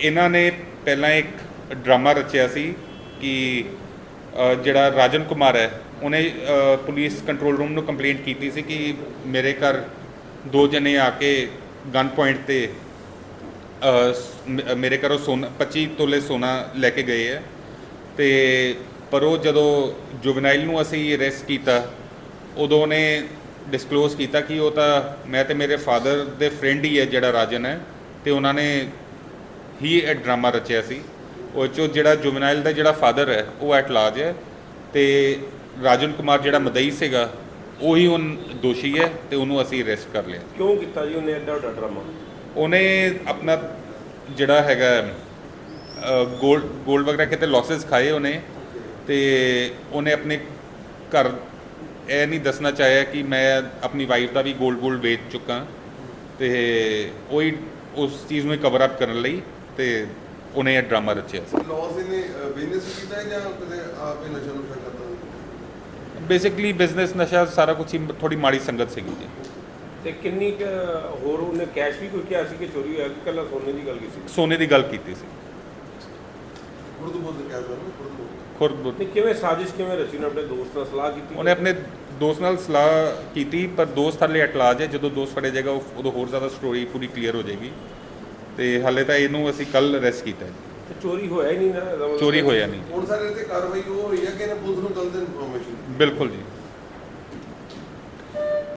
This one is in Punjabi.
ਇਹਨਾਂ ਨੇ ਪਹਿਲਾਂ ਇੱਕ ਡਰਾਮਾ ਰਚਿਆ ਸੀ ਕਿ ਜਿਹੜਾ ਰਾਜਨ ਕੁਮਾਰ ਹੈ, ਉਹਨੇ ਪੁਲਿਸ ਕੰਟਰੋਲ ਰੂਮ ਨੂੰ ਕੰਪਲੇਂਟ ਕੀਤੀ ਸੀ ਕਿ ਮੇਰੇ ਘਰ ਦੋ ਜਣੇ ਆ ਕੇ ਗਨ ਪੁਆਇੰਟ ਤੇ ਮੇਰੇ ਘਰੋਂ ਸੋਨਾ 25 ਤੋਲੇ ਸੋਨਾ ਲੈ ਕੇ ਗਏ ਹੈ। ਤੇ ਪਰ ਉਹ ਜਦੋਂ ਜੁਵਨਾਈਲ ਨੂੰ ਅਸੀਂ ਅਰੈਸਟ ਕੀਤਾ, ਉਦੋਂ ਉਹਨੇ ਡਿਸਕਲੋਜ਼ ਕੀਤਾ ਕਿ ਉਹ ਤਾਂ ਮੈਂ ਤੇ ਮੇਰੇ ਫਾਦਰ ਦੇ ਫਰੈਂਡ ਹੀ ਹੈ ਜਿਹੜਾ ਰਾਜਨ ਹੈ, ਤੇ ਉਹਨਾਂ ਨੇ ਹੀ ਇਹ ਡਰਾਮਾ ਰਚਿਆ ਸੀ। ਉਹ 'ਚੋਂ ਜਿਹੜਾ ਜੁਵਨਾਈਲ ਦਾ ਜਿਹੜਾ ਫਾਦਰ ਹੈ ਉਹ ਐਟ ਲਾਰਜ ਹੈ ਤੇ ਰਾਜਨ ਕੁਮਾਰ ਜਿਹੜਾ ਮਦਈ ਸੀਗਾ ਉਹੀ ਉਹ ਦੋਸ਼ੀ ਹੈ ਤੇ ਉਹਨੂੰ ਅਸੀਂ ਅਰੈਸਟ ਕਰ ਲਿਆ। ਕਿਉਂ ਕੀਤਾ ਜੀ ਉਹਨੇ ਐਡਾ ਵੱਡਾ ਡਰਾਮਾ? ਉਹਨੇ ਆਪਣਾ ਜਿਹੜਾ ਹੈਗਾ ਗੋਲਡ ਗੋਲਡ ਵਗੈਰਾ ਕਿਤੇ ਲਾਸਸ ਖਾਏ ਉਹਨੇ ਤੇ ਉਹਨੇ ਆਪਣੇ ਘਰ ਇਹ ਨਹੀਂ ਦੱਸਣਾ ਚਾਹਿਆ ਕਿ ਮੈਂ ਆਪਣੀ ਵਾਈਫ ਦਾ ਵੀ ਗੋਲਡ ਗੋਲਡ ਵੇਚ ਚੁੱਕਾ ਤੇ ਉਹੀ ਉਸ ਚੀਜ਼ ਨੂੰ ਕਵਰ ਅਪ ਕਰਨ ਲਈ ਤੇ ਉਹਨੇ ਇਹ ਡਰਾਮਾ ਰਚਿਆ ਸੀ। ਲਾਸ ਇਹਨੇ ਬਿਜ਼ਨਸ ਕੀਤਾ ਹੈ ਜਾਂ ਕਦੇ ਆਪ ਨਸ਼ਾ ਨੁਸ਼ਾ ਕਰਦਾ ਬੇਸਿਕਲੀ ਬਿਜ਼ਨਸ ਨਸ਼ਾ ਸਾਰਾ ਕੁਝ ਹੀ ਥੋੜੀ ਮਾੜੀ ਸੰਗਤ ਸੀਗੀ ਜੀ। ਤੇ ਕਿੰਨੀ ਕੁ ਹੋਰ ਉਹਨੇ ਕੈਸ਼ ਵੀ ਕੋਈ ਕਿਹਾ ਸੀ ਕਿ ਚੋਰੀ ਹੋਇਆ? ਕਿ ਕੱਲਾ ਸੋਨੇ ਦੀ ਗੱਲ ਕੀਤੀ ਸੋਨੇ ਦੀ ਗੱਲ ਕੀਤੀ ਸੀ। ਉਰਦੂ ਬੋਲਦੇ ਕਹਿ ਸਕਦੇ ਹੋ ਉਰਦੂ ਖੁਰਦ ਨਹੀਂ ਕਿਵੇਂ ਸਾਜ਼ਿਸ਼ ਕਿਵੇਂ ਰਚੀ ਉਹਨੇ ਆਪਣੇ ਦੋਸਤ ਨਾਲ ਸਲਾਹ ਕੀਤੀ? ਉਹਨੇ ਆਪਣੇ ਦੋਸਤ ਨਾਲ ਸਲਾਹ ਕੀਤੀ ਪਰ ਦੋਸਤ ਹਾਲੇ ਐਟਲਾਜ ਹੈ। ਜਦੋਂ ਦੋਸਤ ਫੜਿਆ ਜਾਏਗਾ ਉਹ- ਉਦੋਂ ਹੋਰ ਜ਼ਿਆਦਾ ਸਟੋਰੀ ਪੂਰੀ ਕਲੀਅਰ ਹੋ ਜਾਏਗੀ। ਤੇ ਹਾਲੇ ਤਾਂ ਇਹਨੂੰ ਅਸੀਂ ਕੱਲ ਅਰੈਸਟ ਕੀਤਾ ਹੈ ਤੇ ਚੋਰੀ ਹੋਇਆ ਹੀ ਨਹੀਂ ਨਾ ਚੋਰੀ ਹੋਇਆ ਨਹੀਂ। ਹੁਣ ਸਾਰੇ ਤੇ ਕਾਰਵਾਈ ਉਹ ਹੋਈ ਹੈ ਕਿ ਇਹਨੇ ਪੁਲਿਸ ਨੂੰ ਗਲਤ ਇਨਫੋਰਮੇਸ਼ਨ ਬਿਲਕੁਲ ਜੀ।